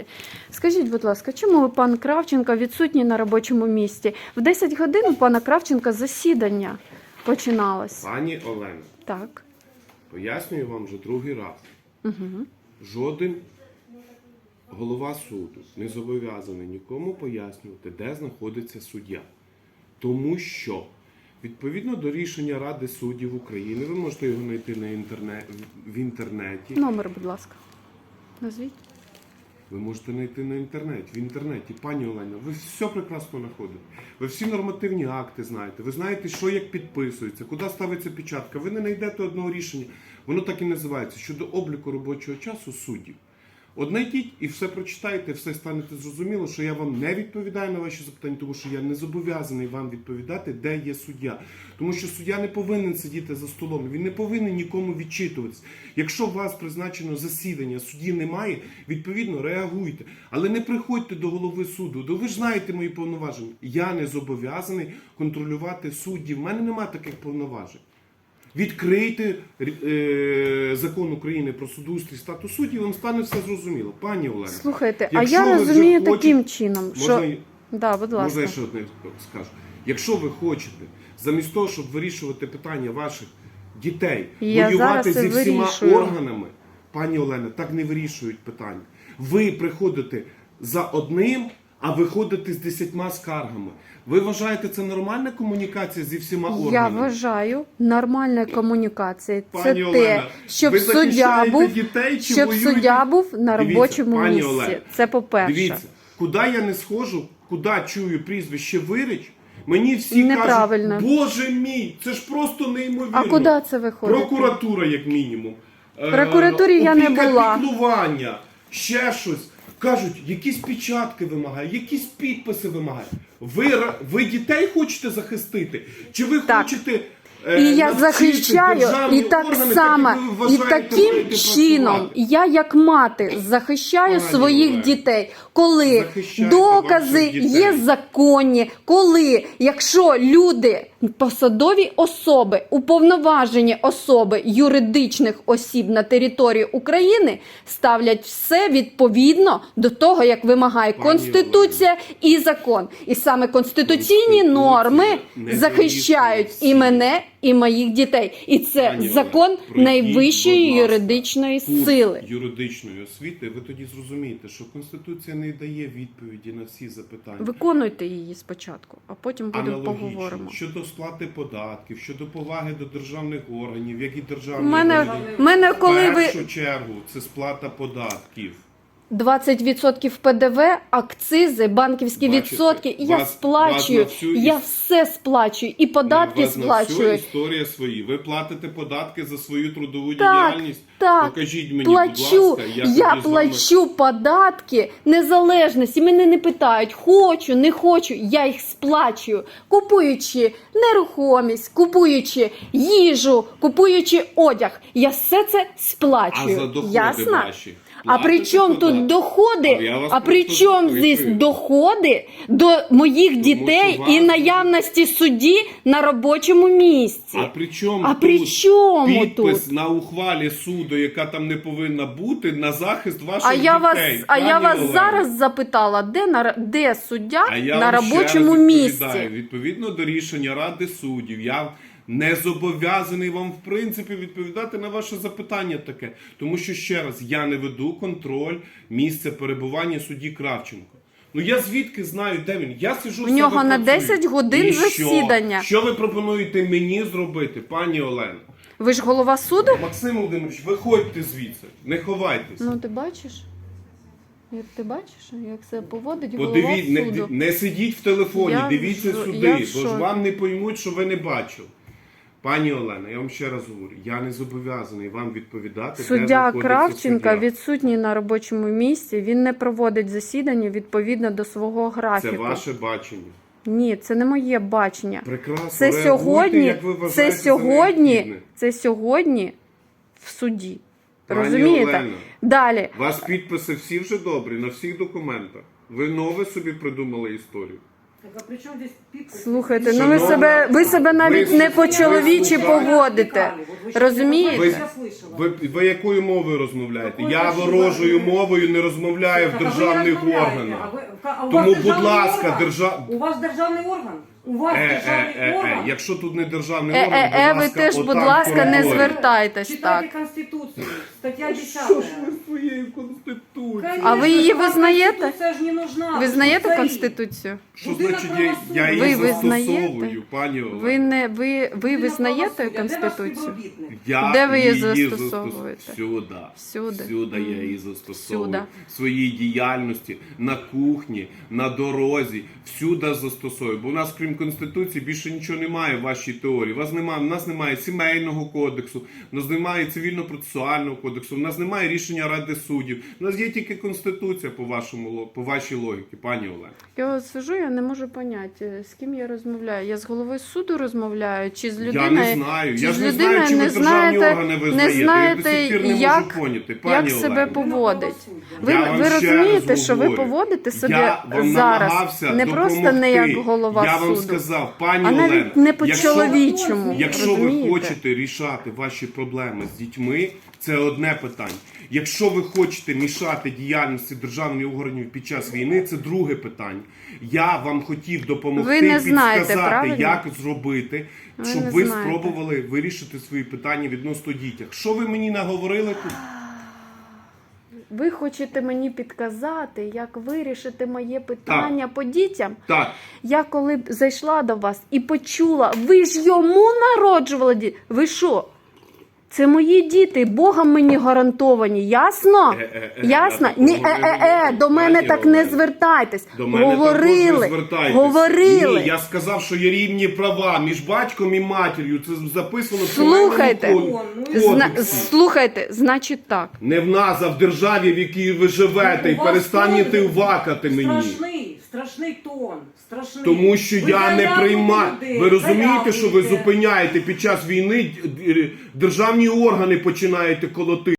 місті. Скажіть, будь ласка, чому пан Кравченко відсутній на робочому місці? В 10 годин у пана Кравченка засідання починалось. Пані Олено, Так. пояснюю вам вже другий раз. Угу. Жоден голова суду не зобов'язаний нікому пояснювати, де знаходиться суддя. Тому що відповідно до рішення Ради суддів України, ви можете його знайти на інтернет, в інтернеті. Номер, будь ласка. Назвіть. Ви можете знайти на інтернеті. В інтернеті, пані Олена, ви все прекрасно знаходите. Ви всі нормативні акти знаєте. Ви знаєте, що як підписується, куди ставиться печатка. Ви не знайдете одного рішення. Воно так і називається щодо обліку робочого часу суддів. Однайдіть і все прочитайте, все станете зрозуміло, що я вам не відповідаю на ваші запитання, тому що я не зобов'язаний вам відповідати, де є суддя. Тому що суддя не повинен сидіти за столом, він не повинен нікому відчитуватись. Якщо у вас призначено засідання, судді немає, відповідно реагуйте. Але не приходьте до голови суду. До ви ж знаєте мої повноваження. Я не зобов'язаний контролювати суддів. У мене немає таких повноважень. Відкрийте е, закон України про судоустрій і статус суддів, вам стане все зрозуміло. Пані Олена, Слухайте, а я розумію хочете- таким чином, що. можна, й- Да, будь можна ласка. я ще одне скажу. Якщо ви хочете, замість того, щоб вирішувати питання ваших дітей, Я воювати зі всіма вирішую. органами, пані Олена, так не вирішують питання. Ви приходите за одним, а виходите з десятьма скаргами. Ви вважаєте, це нормальна комунікація зі всіма органами? Я вважаю, нормальна комунікація це Пані те, Олена, щоб ви суддя був, дітей чи щоб воюєте? суддя був на Дивіться, робочому пані місці. Олена, Це по-перше. Дивіться, куди я не схожу, куди чую прізвище Вирич, мені всі Неправильно. кажуть, Боже мій, це ж просто неймовірно. А куди це виходить? Прокуратура, як мінімум. Е, Прокуратурі я не була. піклування, ще щось. Кажуть, якісь печатки вимагають, якісь підписи вимагають. Ви, ви дітей хочете захистити? Чи ви Так. хочете. Е, І я захищаю, і так само, і таким чином я, як мати, захищаю своїх дітей, коли докази є законні, коли якщо люди, посадові особи, уповноважені особи юридичних осіб на території України ставлять все відповідно до того, як вимагає Конституція і закон. І саме конституційні норми захищають і мене, і моїх дітей. І це Пані закон пройдіть, найвищої будь ласка, юридичної курс сили. юридичної освіти, ви тоді зрозумієте, що Конституція не дає відповіді на всі запитання. Виконуйте її спочатку, а потім будемо Аналогічно поговоримо. щодо сплати податків, щодо поваги до державних органів, як і У державних мене, органів. мене коли в ви першу чергу це сплата податків. 20% ПДВ, акцизи, банківські Бачите, відсотки, я вас- сплачую, вас на всю я іс- все сплачую, і податки вас на всю сплачую. історія свої. Ви платите податки за свою трудову Так, діяльність. так. Покажіть мені, плачу, будь ласка, я, я тоді з вами- плачу податки незалежності. Мене не питають, хочу, не хочу. Я їх сплачую, купуючи нерухомість, купуючи їжу, купуючи одяг. Я все це сплачую. А за доходи Ясно? ваші А при чому тут доходи? А при чому здесь доходи до моїх дітей і наявності судді на робочому місці? А при чому А при тут чому підпис тут? на ухвалі суду, яка там не повинна бути, на захист ваших А я вас, дітей? а я вас Олено, зараз запитала, де на де суддя а я на робочому місці? Відповідно до рішення Ради суддів, я не зобов'язаний вам в принципі відповідати на ваше запитання таке. Тому що ще раз я не веду контроль місця перебування судді Кравченко. Ну я звідки знаю, де він? Я сижу У в себе нього на працюю. 10 годин І що? засідання. Що ви пропонуєте мені зробити, пані Олено? Ви ж голова суду? Максим Володимирович, виходьте звідси, не ховайтесь. Ну ти бачиш? Як ти бачиш, як це поводить голова Подивіть, не, суду? не сидіть в телефоні, Я дивіться в шо- сюди, я в бо ж шокі. вам не поймуть, що ви не бачили. Пані Олена, я вам ще раз говорю, я не зобов'язаний вам відповідати. Суддя знаходиться Кравченка суддя. відсутній на робочому місці. Він не проводить засідання відповідно до свого Це ваше бачення. Ні, це не моє бачення. Прекрасно. Це реагуйте, сьогодні, як ви це вважаєте за сьогодні, це сьогодні в суді. Пані Розумієте? Олено, Далі. У вас підписи всі вже добрі на всіх документах. Ви нове собі придумали історію. Так, а при чому десь підпис? Слухайте, ну ви Шановна, себе, ви себе навіть ви не по-чоловічі слухайте. поводите. Розумієте? Ви, Я слышала. ви, ви якою мовою розмовляєте? Я ворожою мовою не розмовляю в Так, а ви державних розмовляєте, органах. а ви- а у вас Тому, будь державний ласка, орган? держа... У вас державний орган? У вас Е, е, державний е, е, орган? якщо тут не державний Е, орган, е, е, ви теж, будь отам ласка, не коридорі. звертайтесь Читайте так. Конституцію, стаття 10. Що ж ви своєю конституцією? А ви її визнаєте? Конституція ж не нужна. Ви знаєте Конституцію? Що значить я, я її Ви визнаєте? застосовую, пані Олена? Ви не ви, ви визнаєте Конституцію? Я Де ви її застосовуєте? Всюди. Всюди. Всюди я її застосовую. Всюди. В своїй діяльності, на кухні, на дорозі, всюди застосовую. Бо у нас, крім Конституції, більше нічого немає в вашій теорії. У вас немає, у нас немає сімейного кодексу, у нас немає цивільно-процесуального кодексу, у нас немає рішення Ради суддів. У нас є тільки Конституція по вашому по вашій логіці, пані Олена. Я от сижу, я не можу поняти, з ким я розмовляю. Я з головою суду розмовляю, чи з Я не знаю. чи Я ж не знаю, чи ви не державні знаєте- органи не визнаєте. Я до знаєте, сих пір не як- можу поняти, пані як себе поводить. Ви, Я ви розумієте, що ви поводите себе я вам зараз не просто не як голова Я вам суду, сказав, пані а навіть Олена, не по якщо-. Якщо ви хочете рішати ваші проблеми з дітьми, це одне питання. Якщо ви хочете мішати діяльності державних органів під час війни, це друге питання. Я вам хотів допомогти Ви не знаєте, підсказати, правильно? як зробити, Ви щоб не ви знаєте. спробували вирішити свої питання відносно дітях. Що ви мені наговорили тут? Ви хочете мені підказати, як вирішити моє питання по дітям? Так, Я коли б зайшла до вас і почула, ви ж йому народжували діти. Ви що? Це мої діти, Богом мені гарантовані, ясно? Е, е, е, ясно? Ні, е, е, е, до мене так не звертайтесь. До мене говорили, також не звертайтесь. говорили. Ні, я сказав, що є рівні права між батьком і матір'ю. Це записано в Слухайте. Сімейному ко- Зна- кодексі. слухайте, значить так. Не в нас, а в державі, в якій ви живете, і У вас тон вакати мені. Страшний, страшний тон. Страшний. Тому що Ви я не приймаю. Ви розумієте, що ви зупиняєте під час війни державні органи починаєте колоти.